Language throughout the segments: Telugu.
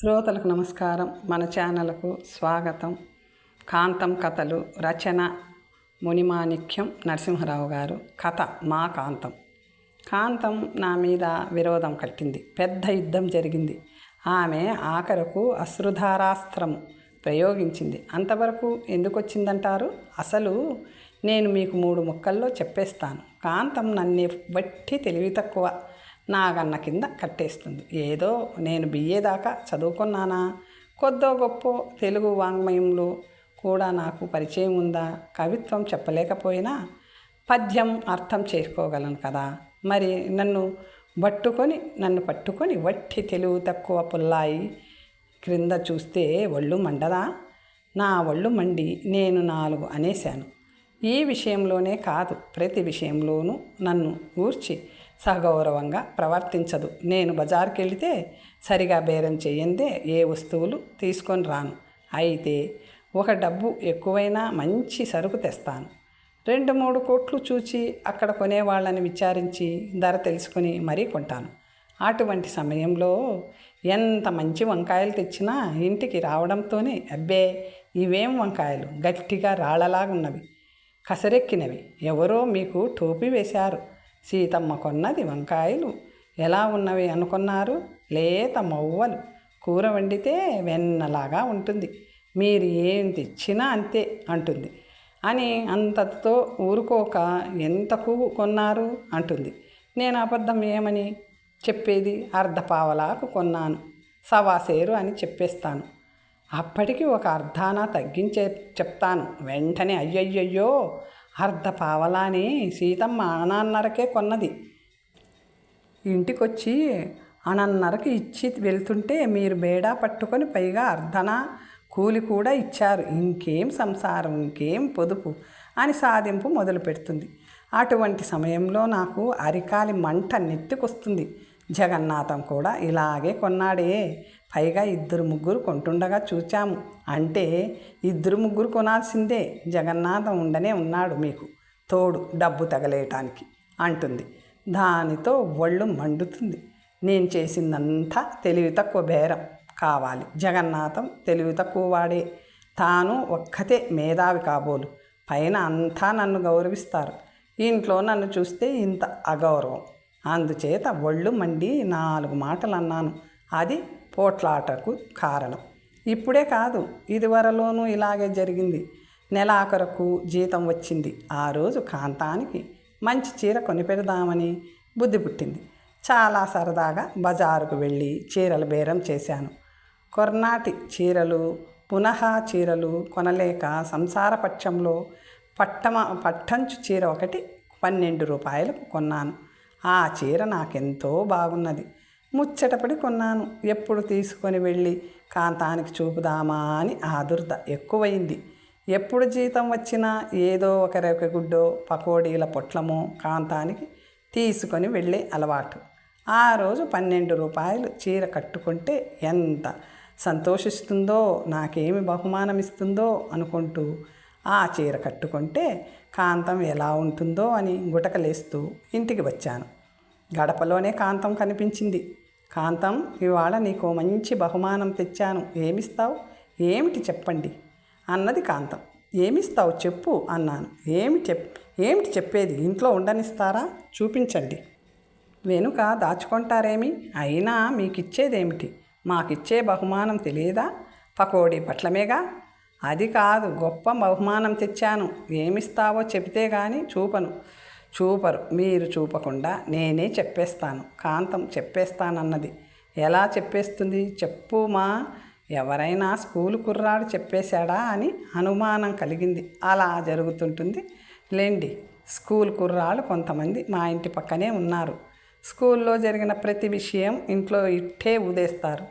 శ్రోతలకు నమస్కారం. మన ఛానల్కు స్వాగతం. కాంతం కథలు రచన మునిమాణిక్యం నరసింహరావు గారు. కథ మా కాంతం. కాంతం నా మీద విరోధం కట్టింది పెద్ద యుద్ధం జరిగింది. ఆమె ఆఖరకు అశ్రుధారాస్త్రము ప్రయోగించింది. అంతవరకు ఎందుకు వచ్చిందంటారు అసలు నేను మీకు మూడు ముక్కల్లో చెప్పేస్తాను. కాంతం నన్ను బట్టి తెలివి తక్కువ. నాగన్న కింద కట్టేస్తుంది. ఏదో నేను బిఏ దాకా చదువుకున్నానా? కొద్దో గొప్ప తెలుగు వాంగ్మయంలో కూడా నాకు పరిచయం ఉందా? కవిత్వం చెప్పలేకపోయినా పద్యం అర్థం చేసుకోగలను కదా? మరి నన్ను పట్టుకొని నన్ను పట్టుకొని వట్టి తెలుగు తక్కువ పుల్లాయి క్రింద చూస్తే ఒళ్ళు మండదా? నా ఒళ్ళు మండి నేను నాలుగు అనేశాను. ఈ విషయంలోనే కాదు ప్రతి విషయంలోనూ నన్ను ఊర్చి సగౌరవంగా ప్రవర్తించదు. నేను బజార్కి వెళితే సరిగా బేరం చేయందే ఏ వస్తువులు తీసుకొని రాను. అయితే ఒక డబ్బు ఎక్కువైనా మంచి సరుకు తెస్తాను. రెండు మూడు కోట్లు చూచి అక్కడ కొనేవాళ్ళని విచారించి ధర తెలుసుకుని మరీ కొంటాను. అటువంటి సమయంలో ఎంత మంచి వంకాయలు తెచ్చినా ఇంటికి రావడంతోనే అబ్బే! ఇవేం వంకాయలు? గట్టిగా రాళ్ళలాగున్నవి కసరెక్కినవి. ఎవరో మీకు టోపీ వేశారు. సీతమ్మ కొన్నది వంకాయలు. ఎలా ఉన్నవి అనుకున్నారు? లేత మవ్వలు. కూర వండితే వెన్నలాగా ఉంటుంది. మీరు ఏం తెచ్చినా అంతే అంటుంది. అని అంతతో ఊరుకోక ఎంతకు కొన్నారు? అంటుంది. నేను అబద్ధం ఏమని? చెప్పేది అర్ధపావలాకు కొన్నాను. సవాసేరు అని చెప్పేస్తాను. అప్పటికి ఒక అర్ధాన తగ్గించే చెప్తాను. వెంటనే అయ్యయ్యయ్యో! అర్ధ పావలాని సీతమ్మ అనన్నరకే కొన్నది. ఇంటికొచ్చి అనన్నరకి ఇచ్చి వెళ్తుంటే మీరు బేడా పట్టుకొని పైగా అర్ధన కూలి కూడా ఇచ్చారు. ఇంకేం సంసారం ఇంకేం పొదుపు అని సాధింపు మొదలు పెడుతుంది. అటువంటి సమయంలో నాకు అరికాలి మంట నెత్తికొస్తుంది. జగన్నాథం కూడా ఇలాగే కొన్నాడే. పైగా ఇద్దరు ముగ్గురు కొంటుండగా చూచాము. అంటే ఇద్దరు ముగ్గురు కొనాల్సిందే. జగన్నాథం ఉండనే ఉన్నాడు మీకు. తోడు డబ్బు తగలేయటానికి అంటుంది. దానితో ఒళ్ళు మండుతుంది. నేను చేసిందంతా తెలివి తక్కువ బేరం కావాలి. జగన్నాథం తెలివి తక్కువ వాడే. తాను ఒక్కతే మేధావి కాబోలు. పైన అంతా నన్ను గౌరవిస్తారు. ఇంట్లో నన్ను చూస్తే ఇంత అగౌరవం. అందుచేత ఒళ్ళు మండి నాలుగు మాటలు అన్నాను అది పోట్లాటకు కారణం. ఇప్పుడే కాదు ఇదివరలోనూ ఇలాగే జరిగింది. నెలాఖరకు జీతం వచ్చింది. ఆ రోజు కాంతానికి మంచి చీర కొనిపెడదామని బుద్ధి పుట్టింది. చాలా సరదాగా బజారుకు వెళ్ళి చీరలు బేరం చేశాను. కొర్నాటి చీరలు పునః చీరలు కొనలేక సంసారపక్షంలో పట్టమ పట్టంచు చీర ఒకటి పన్నెండు రూపాయలకు కొన్నాను. ఆ చీర నాకెంతో బాగున్నది. ముచ్చటపడి కొన్నాను. ఎప్పుడు తీసుకొని వెళ్ళి కాంతానికి చూపుదామా అని ఆదుర్ద ఎక్కువైంది. ఎప్పుడు జీతం వచ్చినా ఏదో ఒక గుడ్డో పకోడీల పొట్లమో కాంతానికి తీసుకొని వెళ్ళే అలవాటు. ఆ రోజు పన్నెండు రూపాయలు చీర కట్టుకుంటే ఎంత సంతోషిస్తుందో నాకేమి బహుమానం ఇస్తుందో అనుకుంటూ ఆ చీర కట్టుకుంటే కాంతం ఎలా ఉంటుందో అని గుటకలేస్తూ ఇంటికి వచ్చాను. గడపలోనే కాంతం కనిపించింది. కాంతం ఇవాళ నీకు మంచి బహుమానం తెచ్చాను. ఏమిస్తావు? ఏమిటి చెప్పండి? అన్నది కాంతం. ఏమిస్తావు చెప్పు అన్నాను. ఏమి చెప్ ఏమిటి చెప్పేది? ఇంట్లో ఉండనిస్తారా? చూపించండి. వెనుక దాచుకుంటారేమి? అయినా మీకు ఇచ్చేదేమిటి మాకిచ్చే బహుమానం తెలియదా? పకోడీ పట్లమేగా అది కాదు గొప్ప బహుమానం తెచ్చాను. ఏమిస్తావో చెబితే గాని చూపను. చూపరు. మీరు చూపకుండా నేనే చెప్పేస్తాను. కాంతం చెప్పేస్తానన్నది. ఎలా చెప్పేస్తుంది? చెప్పు మా. ఎవరైనా స్కూల్ కుర్రాడు చెప్పేశాడా అని అనుమానం కలిగింది. అలా జరుగుతుంటుంది. లేండి స్కూల్ కుర్రాళ్ళు కొంతమంది మా ఇంటి పక్కనే ఉన్నారు. స్కూల్లో జరిగిన ప్రతి విషయం ఇంట్లో ఇట్టే ఊదేస్తారు.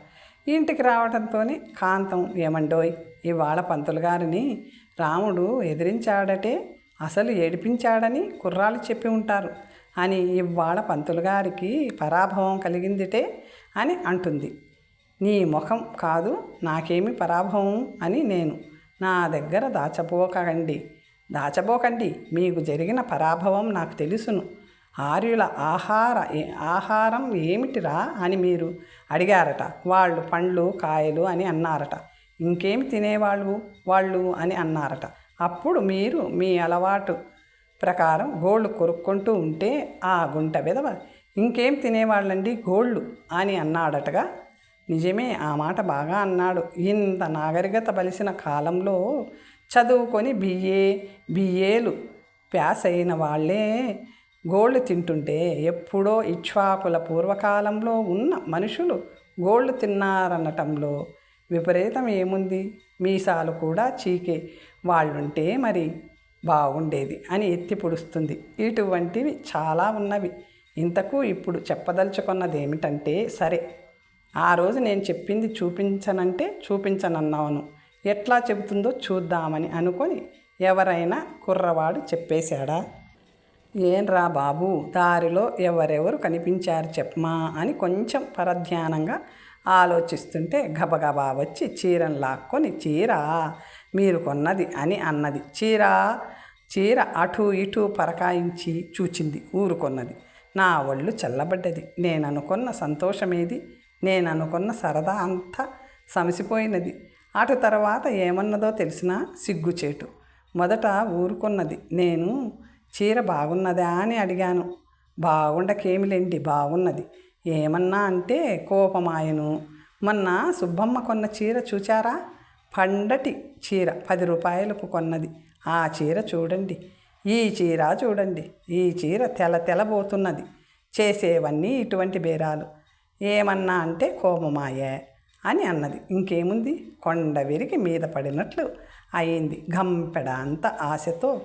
ఇంటికి రావడంతోనే కాంతం ఏమండోయ్ ఇవాళ పంతులు గారిని రాముడు ఎదిరించాడటే అసలు ఏడిపించాడని కుర్రాలు చెప్పి ఉంటారు. అని ఇవాళ పంతులు గారికి పరాభవం కలిగిందిటే అని అంటుంది. నీ ముఖం కాదు నాకేమి పరాభవం అని నేను. నా దగ్గర దాచబోకండి. దాచబోకండి మీకు జరిగిన పరాభవం నాకు తెలుసును. ఆర్యుల ఆహార ఆహారం ఏమిటిరా అని మీరు అడిగారట. వాళ్ళు పండ్లు కాయలు అని అన్నారట. ఇంకేమి తినేవాళ్ళు? వాళ్ళు అని అన్నారట. అప్పుడు మీరు మీ అలవాటు ప్రకారం గోళ్ళు కొరుక్కుంటూ ఉంటే ఆ గుంట విధవ ఇంకేం తినేవాళ్ళండి గోళ్ళు అని అన్నాడటగా నిజమే ఆ మాట బాగా అన్నాడు. ఇంత నాగరికత బలిసిన కాలంలో చదువుకొని బిఏ బిఏలు ప్యాస్ అయిన వాళ్ళే గోళ్ళు తింటుంటే ఎప్పుడో ఇక్ష్వాకుల పూర్వకాలంలో ఉన్న మనుషులు గోళ్ళు తిన్నారనటంలో విపరీతం ఏముంది? మీసాలు కూడా చీకే. వాళ్ళుంటే మరి బాగుండేది అని ఎత్తి పొడుస్తుంది. ఇటువంటివి చాలా ఉన్నవి. ఇంతకు ఇప్పుడు చెప్పదలుచుకున్నది ఏమిటంటే సరే ఆ రోజు నేను చెప్పింది చూపించనంటే చూపించనన్నాను ఎట్లా చెబుతుందో చూద్దామని అనుకొని ఎవరైనా కుర్రవాడు చెప్పేశాడా? ఏంరా బాబు దారిలో ఎవరెవరు కనిపించారు చెప్పమా అని కొంచెం పరధ్యానంగా ఆలోచిస్తుంటే గబగబా వచ్చి చీరను లాక్కొని చీర మీరు కొన్నది అని అన్నది. చీర చీర అటు ఇటు పరకాయించి చూచింది. ఊరుకొన్నది. నా ఒళ్ళు చల్లబడ్డది. నేను అనుకున్న సంతోషమేది? నేను అనుకున్న సరదా అంతా సమసిపోయినది. అటు తర్వాత ఏమన్నదో తెలిసినా సిగ్గుచేటు మొదట ఊరుకున్నది. నేను చీర బాగున్నదా అని అడిగాను. బాగుండకేమిలేండి? బాగున్నది. ఏమన్నా అంటే కోపమాయను. మొన్న సుబ్బమ్మ కొన్న చీర చూచారా? పండటి చీర పది రూపాయలకు కొన్నది. ఆ చీర చూడండి ఈ చీర చూడండి ఈ చీర తెల తెలబోతున్నది. చేసేవన్నీ ఇటువంటి బేరాలు. ఏమన్నా అంటే కోపమాయే అని అన్నది. ఇంకేముంది? కొండ విరిగి మీద పడినట్లు అయింది. గంపెడ అంత ఆశతో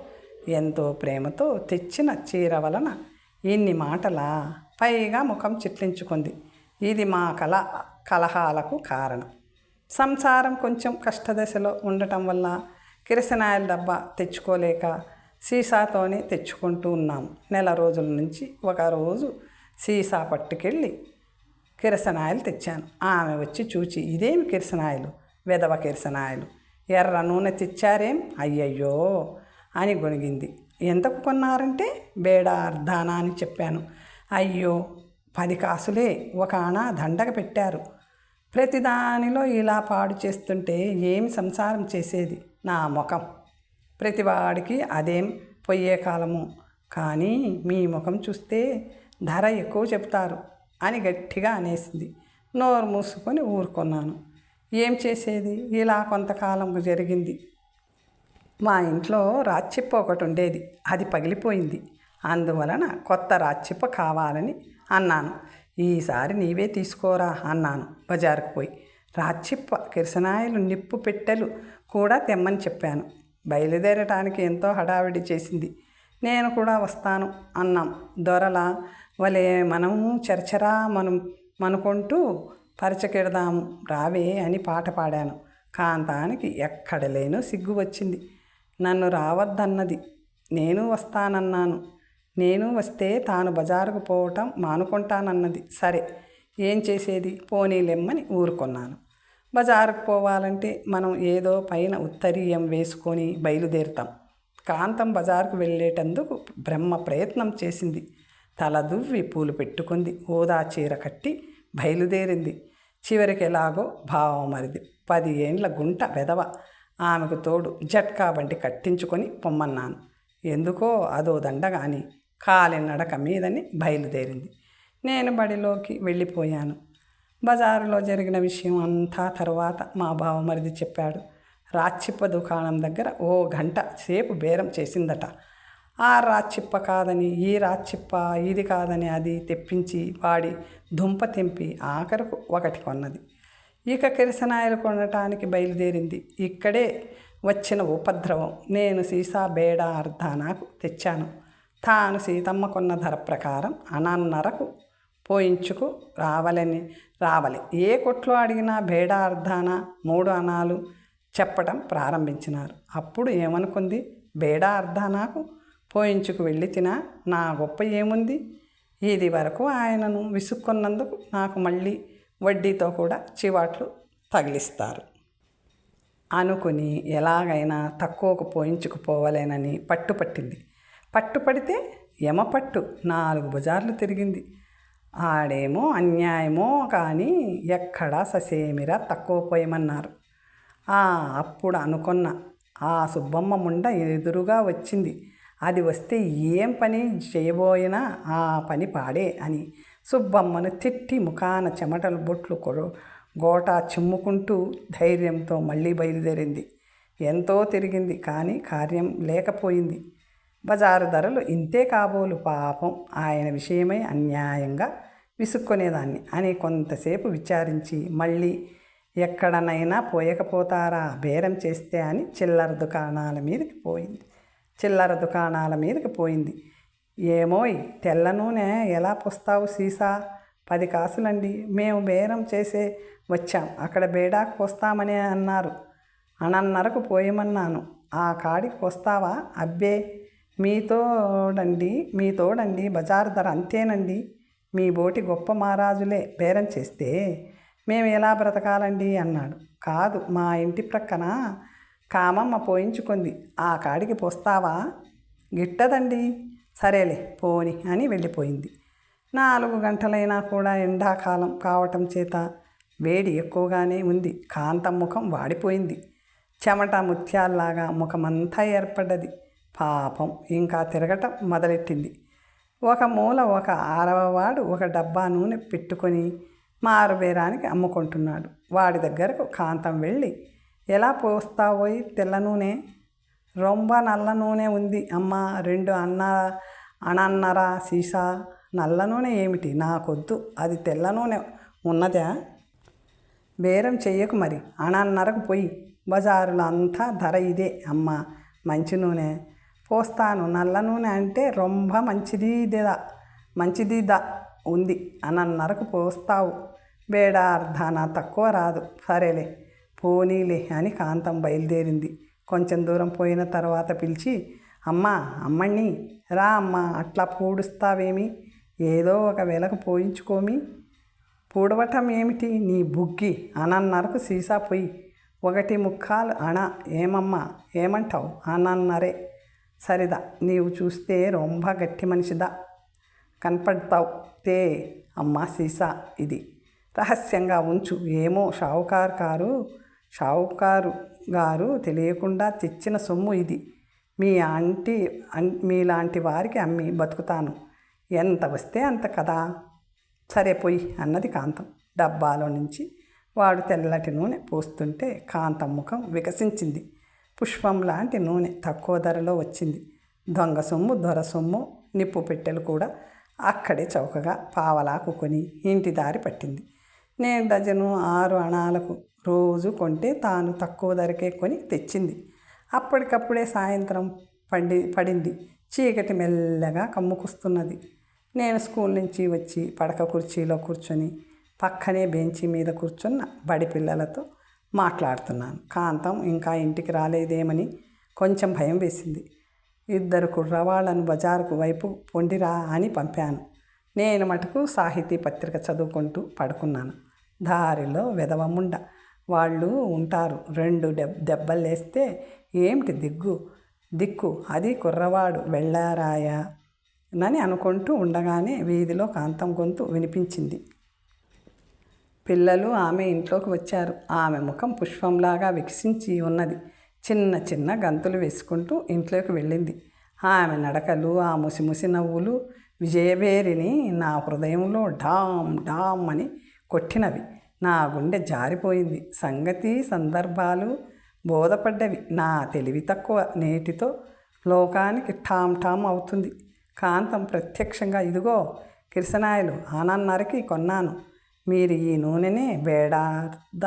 ఎంతో ప్రేమతో తెచ్చిన చీర వలన ఇన్ని మాటలా పైగా ముఖం చిట్లించుకుంది. ఇది మా కల కలహాలకు కారణం. సంసారం కొంచెం కష్టదశలో ఉండటం వల్ల కిరసనాయిల డబ్బా తెచ్చుకోలేక సీసాతోనే తెచ్చుకుంటూ ఉన్నాం. నెల రోజుల నుంచి ఒక రోజు సీసా పట్టుకెళ్ళి కిరసనాయిలు తెచ్చాను. ఆమె వచ్చి చూచి ఇదేమి కిరసనాయిలు? వెదవ కిరసనాయిలు. ఎర్ర నూనె తెచ్చారేం? అయ్యయ్యో అని గొణిగింది. ఎంతకు కొన్నారంటే? బేడ అర్ధానా అని చెప్పాను. అయ్యో పది కాసులే. ఒక ఆణ దండగ పెట్టారు. ప్రతిదానిలో ఇలా పాడు చేస్తుంటే ఏమి సంసారం చేసేది నా ముఖం. ప్రతివాడికి అదేం పోయే కాలము. కానీ మీ ముఖం చూస్తే ధర ఎక్కువ చెప్తారు అని గట్టిగా అనేసింది. నోరు మూసుకొని ఊరుకున్నాను. ఏం చేసేది? ఇలా కొంతకాలం జరిగింది. మా ఇంట్లో రాచిప్ప ఒకటి ఉండేది. అది పగిలిపోయింది. అందువలన కొత్త రాచిప్ప కావాలని అన్నాను. ఈసారి నీవే తీసుకోరా అన్నాను బజారుకు పోయి. రాచిప్ప కిరసనాయలు నిప్పు పెట్టెలు కూడా తెమ్మని చెప్పాను. బయలుదేరటానికి ఎంతో హడావిడి చేసింది. నేను కూడా వస్తాను అన్నాం. దొరల వలే మనము చరచరా మనం మనుకుంటూ పరిచకెడదాము రావే అని పాట పాడాను. కాంతానికి ఎక్కడలేనో సిగ్గు వచ్చింది. నన్ను రావద్దన్నది. నేను వస్తానన్నాను. నేను వస్తే తాను బజారుకు పోవటం మానుకుంటానన్నది. సరే ఏం చేసేది? పోనీలెమ్మని ఊరుకున్నాను. బజారుకు పోవాలంటే మనం ఏదో పైన ఉత్తరీయం వేసుకొని బయలుదేరుతాం. కాంతం బజారుకు వెళ్ళేటందుకు బ్రహ్మ ప్రయత్నం చేసింది. తల దువ్వి పూలు పెట్టుకుంది. ఓదా చీర కట్టి బయలుదేరింది. చివరికి ఎలాగో భావమరిది పది ఏండ్ల గుంట వెదవ ఆమెకు తోడు జట్కా బండి కట్టించుకొని పొమ్మన్నాను. ఎందుకో అదో దండగాని. కాలినడక మీదని బయలుదేరింది. నేను బడిలోకి వెళ్ళిపోయాను. బజారులో జరిగిన విషయం అంతా తర్వాత మా బావమరిది చెప్పాడు. రాచిప్ప దుకాణం దగ్గర ఓ గంట సేపు బేరం చేసిందట. ఆ రాచిప్ప కాదని ఈ రాచిప్ప ఇది కాదని అది తెప్పించి వాడి దుంప తెంపి ఆఖరకు ఒకటి కొన్నది. ఇక కిరసనాయలు కొనటానికి బయలుదేరింది. ఇక్కడే వచ్చిన ఉపద్రవం. నేను సీసా బేడ అర్ధానాకు తెచ్చాను. తాను సీతమ్మ కొన్న ధర ప్రకారం అనన్నరకు పోయించుకు రావాలని రావాలి. ఏ కొట్లో అడిగినా బేడ అర్ధాన మూడు అనాలు చెప్పటం ప్రారంభించినారు. అప్పుడు ఏమనుకుంది? బేడ అర్ధానాకు పోయించుకు వెళ్ళి తినా నా గొప్ప ఏముంది? ఇది వరకు ఆయనను విసుక్కున్నందుకు నాకు మళ్ళీ వడ్డీతో కూడా చివాట్లు తగిలిస్తారు. అనుకుని ఎలాగైనా తక్కువకు పోయించుకుపోవలేనని పట్టుపట్టింది. పట్టుపడితే యమపట్టు నాలుగు బజార్లు తిరిగింది. ఆడేమో అన్యాయమో కానీ ఎక్కడా ససేమిరా తక్కువ పోయమన్నారు. ఆ అప్పుడు అనుకున్న ఆ సుబ్బమ్మ ముండ ఎదురుగా వచ్చింది. అది వస్తే ఏం పని చేయబోయినా ఆ పని పాడే అని సుబ్బమ్మను తిట్టి ముఖాన చెమటలు బొట్లు కొడు గోట చిమ్ముకుంటూ ధైర్యంతో మళ్ళీ బయలుదేరింది. ఎంతో తిరిగింది కానీ కార్యం లేకపోయింది. బజారు ధరలు ఇంతే కాబోలు పాపం. ఆయన విషయమై అన్యాయంగా విసుక్కునేదాన్ని. అని కొంతసేపు విచారించి మళ్ళీ ఎక్కడనైనా పోయకపోతారా? బేరం చేస్తే అని చిల్లర దుకాణాల మీదకి పోయింది. చిల్లర దుకాణాల మీదకి పోయింది. ఏమోయ్ తెల్ల నూనె ఎలా పోస్తావు సీసా? పది కాసులండి. మేము బేరం చేసే వచ్చాం. అక్కడ బేడాకు పోస్తామని అన్నారు. అనన్నరకు పోయమన్నాను. ఆ కాడికి వస్తావా అబ్బే! మీతోడండి మీతోడండి బజారు ధర అంతేనండి. మీ బోటి గొప్ప మహారాజులే బేరం చేస్తే మేము ఎలా బ్రతకాలండి అన్నాడు. కాదు మా ఇంటి ప్రక్కన కామమ్మ పోయించుకుంది. ఆ కాడికి పోస్తావా? గిట్టదండి. సరేలే పోని అని వెళ్ళిపోయింది. నాలుగు గంటలైనా కూడా ఎండాకాలం కావటం చేత వేడి ఎక్కువగానే ఉంది. కాంతం ముఖం వాడిపోయింది. చెమట ముత్యాల్లాగా ముఖమంతా ఏర్పడ్డది. పాపం ఇంకా తిరగటం మొదలెట్టింది. ఒక మూల ఒక ఆరవవాడు ఒక డబ్బా నూనె పెట్టుకొని మారుబేరానికి అమ్ముకుంటున్నాడు. వాడి దగ్గరకు కాంతం వెళ్ళి ఎలా పోస్తావోయ్ తెల్ల నూనె? రొంబ నల్ల నూనె ఉంది అమ్మ రెండు అన్న అణన్నర సీసా. నల్ల నూనె ఏమిటి? నాకొద్దు అది తెల్ల నూనె ఉన్నదా? బేరం చెయ్యకు మరి అనన్నరకు పోయి బజారులో అంతా ధర ఇదే అమ్మ మంచి నూనె. పోస్తాను. నల్ల నూనె అంటే రొంబ మంచిదిదా మంచిదిదా ఉంది అనన్నరకు పోస్తావు. బేడ అర్ధాన తక్కువ రాదు. సరేలే పోనీలే అని కాంతం బయలుదేరింది. కొంచెం దూరం పోయిన తర్వాత పిలిచి అమ్మా అమ్మణ్ణి రా అమ్మ అట్లా పూడుస్తావేమి? ఏదో ఒక వెలకు పోయించుకోమి. పూడవటం ఏమిటి? నీ బుగ్గి అనన్నరకు సీసా పొయ్యి. ఒకటి ముక్కాలు అణ ఏమమ్మా ఏమంటావు? అనన్నరే. సరిదా. నీవు చూస్తే రొంబ గట్టి మనిషిదా. కనపడతావు తే అమ్మా సీసా ఇది. రహస్యంగా ఉంచు. ఏమో షావుకారు కారు? షావుకారు గారు తెలియకుండా తెచ్చిన సొమ్ము ఇది. మీ ఆంటీ మీలాంటి వారికి అమ్మి బతుకుతాను. ఎంత వస్తే అంత కదా. సరే పోయి అన్నది కాంతం. డబ్బాలో నుంచి వాడు తెల్లటి నూనె పోస్తుంటే కాంతం ముఖం వికసించింది. పుష్పం లాంటి నూనె తక్కువ ధరలో వచ్చింది. దొంగ సొమ్ము దొర సొమ్ము నిప్పు పెట్టెలు కూడా అక్కడే చౌకగా పావలాకు కొని ఇంటి దారి పట్టింది. నేను డజను ఆరు అణాలకు రోజు కొంటే తాను తక్కువ ధరకే కొని తెచ్చింది. అప్పటికప్పుడే సాయంత్రం పండి పడింది. చీకటి మెల్లగా కమ్ముకొస్తున్నది. నేను స్కూల్ నుంచి వచ్చి పడక కుర్చీలో కూర్చొని పక్కనే బెంచి మీద కూర్చున్న బడి పిల్లలతో మాట్లాడుతున్నాను. కాంతం ఇంకా ఇంటికి రాలేదేమని కొంచెం భయం వేసింది. ఇద్దరు కుర్రవాళ్ళను బజారుకు వైపు పొండిరా అని పంపాను. నేను మటుకు సాహితీ పత్రిక చదువుకుంటూ పడుకున్నాను. దారిలో వెదవముండ వాళ్ళు ఉంటారు. రెండు దెబ్ దెబ్బలు వేస్తే ఏమిటి దిగ్గు? దిక్కు అది కుర్రవాడు వెళ్ళారాయా? నని అనుకుంటూ ఉండగానే వీధిలో కాంతం గొంతు వినిపించింది. పిల్లలు ఆమె ఇంట్లోకి వచ్చారు. ఆమె ముఖం పుష్పంలాగా వికసించి ఉన్నది. చిన్న చిన్న గంతులు వేసుకుంటూ ఇంట్లోకి వెళ్ళింది. ఆమె నడకలు ఆ ముసిముసి నవ్వులు విజయభేరిని నా హృదయంలో డామ్ డామ్ అని కొట్టినవి. నా గుండె జారిపోయింది. సంగతి సందర్భాలు బోధపడ్డవి. నా తెలివి తక్కువ నేటితో లోకానికి ఠామ్ ఠామ్ అవుతుంది. కాంతం ప్రత్యక్షంగా ఇదిగో కిరసనాయలు ఆనన్నరకి కొన్నాను. మీరు ఈ నూనెనే బేడార్ధ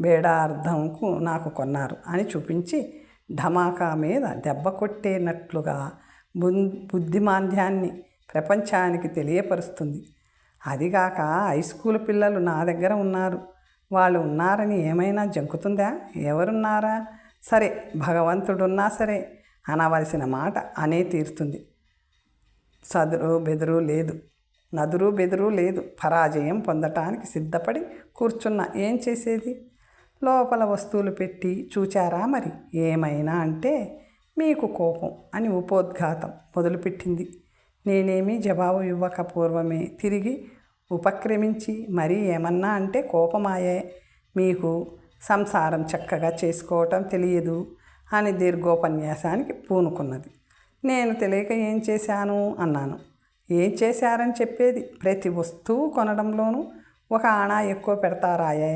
బేడార్థంకు నాకు కొన్నారు అని చూపించి ధమాకా మీద దెబ్బ కొట్టేనట్లుగా బు బుద్ధిమాంద్యాన్ని ప్రపంచానికి తెలియపరుస్తుంది. అదిగాక హై స్కూల్ పిల్లలు నా దగ్గర ఉన్నారు. వాళ్ళు ఉన్నారని ఏమైనా జంకుతుందా? ఎవరున్నారా? సరే భగవంతుడున్నా సరే అనవలసిన మాట అనే తీరుతుంది. సదురు బెదురు లేదు. నదురు బెదురు లేదు. పరాజయం పొందటానికి సిద్ధపడి కూర్చున్న ఏం చేసేది? లోపల వస్తువులు పెట్టి చూచారా మరి? ఏమైనా అంటే మీకు కోపం అని ఉపోద్ఘాతం మొదలుపెట్టింది. నేనేమీ జవాబు ఇవ్వక పూర్వమే తిరిగి ఉపక్రమించి మరీ ఏమన్నా అంటే కోపమాయే. మీకు సంసారం చక్కగా చేసుకోవటం తెలియదు అని దీర్ఘోపన్యాసానికి పూనుకున్నది. నేను తెలియక ఏం చేశాను? అన్నాను. ఏం చేశారని చెప్పేది? ప్రతి వస్తువు కొనడంలోనూ ఒక అణా ఎక్కువ పెడతారాయే.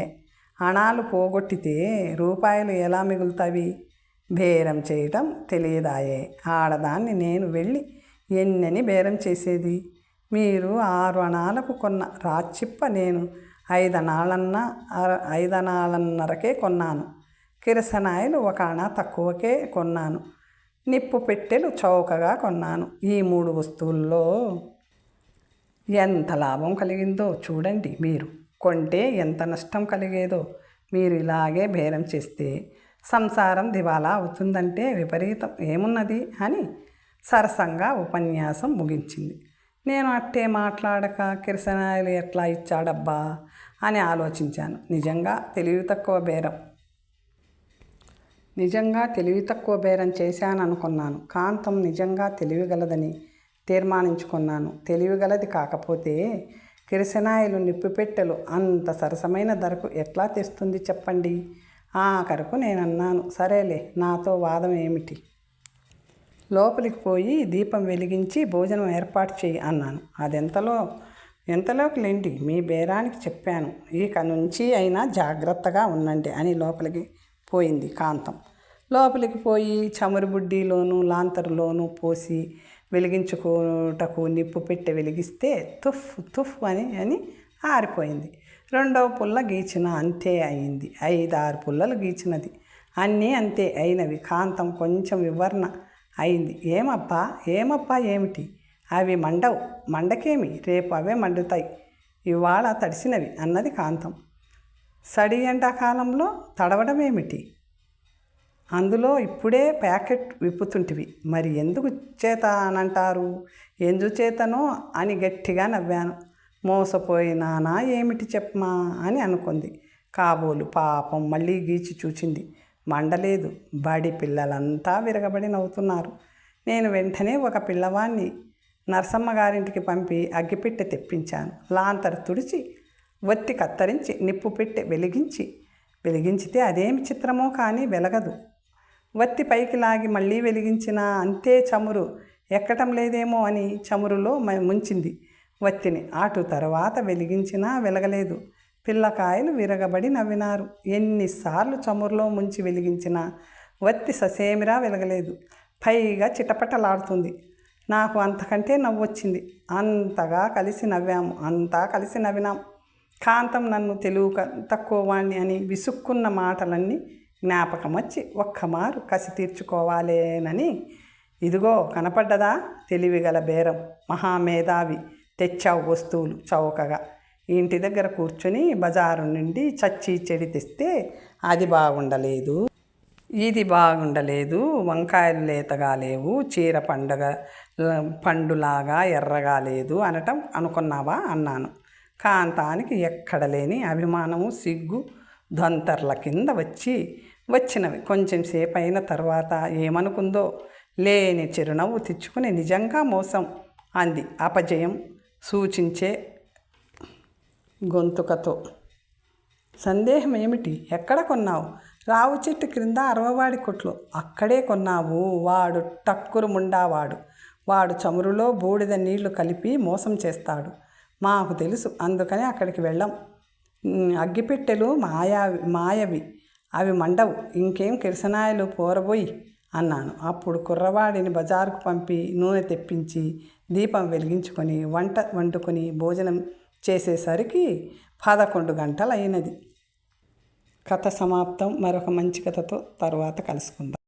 అణాలు పోగొట్టితే రూపాయలు ఎలా మిగులుతావి? బేరం చేయటం తెలియదాయే. ఆడదాన్ని నేను వెళ్ళి ఎన్నని బేరం చేసేది? మీరు ఆరు అణాలకు కొన్న రాచిప్ప నేను ఐదనాళ్ళన్న ఐదనాళ్ళన్నరకే కొన్నాను. కిరసనాయలు ఒక అణ తక్కువకే కొన్నాను. నిప్పు పెట్టెలు చౌకగా కొన్నాను. ఈ మూడు వస్తువుల్లో ఎంత లాభం కలిగిందో చూడండి మీరు. కొంటే ఎంత నష్టం కలిగేదో మీరు ఇలాగే బేరం చేస్తే సంసారం దివాలా అవుతుందంటే విపరీతం. ఏమున్నది? అని సరసంగా ఉపన్యాసం ముగించింది. నేను అట్టే మాట్లాడక కిరసనాయలు ఎట్లా ఇచ్చాడబ్బా అని ఆలోచించాను. నిజంగా తెలివి తక్కువ బేరం నిజంగా తెలివి తక్కువ బేరం చేశాననుకున్నాను. కాంతం నిజంగా తెలివిగలదని తీర్మానించుకున్నాను. తెలివిగలది కాకపోతే కిరసనాయిలు నిప్పుపెట్టెలు అంత సరసమైన ధరకు ఎట్లా తెస్తుంది చెప్పండి? ఆఖరకు నేను అన్నాను సరేలే నాతో వాదం ఏమిటి? లోపలికి పోయి దీపం వెలిగించి భోజనం ఏర్పాటు చేయి అన్నాను. అదెంతలో? ఎంతలోకి లేండి మీ బేరానికి చెప్పాను. ఇక నుంచి అయినా జాగ్రత్తగా ఉండండి అని లోపలికి పోయింది కాంతం. లోపలికి పోయి చమురు బుడ్డిలోను లాంతరులోను పోసి వెలిగించుకోటకు నిప్పు పెట్టి వెలిగిస్తే తుఫ్ తుఫ్ అని అని ఆరిపోయింది. రెండవ పుల్ల గీచిన అంతే అయింది. ఐదు ఆరు పుల్లలు గీచినది. అన్నీ అంతే అయినవి. కాంతం కొంచెం వివరణ అయింది. ఏమప్పా ఏమప్పా ఏమిటి? అవి మండవు. మండకేమి? రేపు అవే మండుతాయి. ఇవాళ తడిసినవి అన్నది కాంతం. సడి ఎండాకాలంలో తడవడం ఏమిటి? అందులో ఇప్పుడే ప్యాకెట్ విప్పుతుంటివి. మరి ఎందుకు చేత అనంటారు ఎందుచేతనో అని గట్టిగా నవ్వాను. మోసపోయినానా ఏమిటి చెప్పమా అని అనుకుంది. కాబోలు పాపం మళ్ళీ గీచి చూచింది. మండలేదు. బడి పిల్లలంతా విరగబడి నవ్వుతున్నారు. నేను వెంటనే ఒక పిల్లవాడిని నరసమ్మ గారింటికి పంపి అగ్గిపెట్టె తెప్పించాను. లాంతరు తుడిచి వత్తి కత్తరించి నిప్పు పెట్టి వెలిగించి వెలిగించితే అదేమి చిత్రమో కానీ వెలగదు. వత్తి పైకి లాగి మళ్ళీ వెలిగించినా అంతే చమురు ఎక్కటం లేదేమో అని చమురులో ముంచింది. వత్తిని అటు తర్వాత వెలిగించినా వెలగలేదు. పిల్లకాయలు విరగబడి నవ్వినారు. ఎన్నిసార్లు చమురులో ముంచి వెలిగించినా వత్తి ససేమిరా వెలగలేదు. పైగా చిటపటలాడుతుంది. నాకు అంతకంటే నవ్వొచ్చింది. అంతగా కలిసి నవ్వాము. అంతా కలిసి నవ్వినాం. కాంతం నన్ను తెలుగు తక్కువ వాణ్ణి అని విసుక్కున్న మాటలన్నీ జ్ఞాపకం వచ్చి ఒక్కమారు కసి తీర్చుకోవాలేనని. ఇదిగో కనపడ్డదా? తెలివిగల బేరం. మహామేధావి తెచ్చావు వస్తువులు చౌకగా. ఇంటి దగ్గర కూర్చొని బజారు నుండి చచ్చి చెడి తెస్తే అది బాగుండలేదు. ఇది బాగుండలేదు. వంకాయలు లేతగా లేవు. చీర పండగ పండులాగా ఎర్రగా లేదు అనటం అనుకున్నావా? అన్నాను. కాంతానికి ఎక్కడ లేని అభిమానము సిగ్గు దొంతర్ల కింద వచ్చి వచ్చినవి. కొంచెం సేపు అయిన తర్వాత ఏమనుకుందో లేని చిరునవ్వు తెచ్చుకుని నిజంగా మోసం అంది. అపజయం సూచించే గొంతుకతో. సందేహం ఏమిటి? ఎక్కడ కొన్నావు? రావు చెట్టు క్రింద అరవవాడి కొట్లు. అక్కడే కొన్నావు. వాడు టక్కురు ముండావాడు వాడు చమురులో బూడిద నీళ్ళు కలిపి మోసం చేస్తాడు. మాకు తెలుసు. అందుకని అక్కడికి వెళ్ళాం. అగ్గిపెట్టెలు మాయా మాయవి అవి మండవు. ఇంకేం కిరసనాయలు పోరబోయి అన్నాను. అప్పుడు కుర్రవాడిని బజారుకు పంపి నూనె తెప్పించి దీపం వెలిగించుకొని వంట వండుకొని భోజనం చేసేసరికి పదకొండు గంటలు అయినది కథ సమాప్తం. మరొక మంచి కథతో తర్వాత కలుసుకుందాం.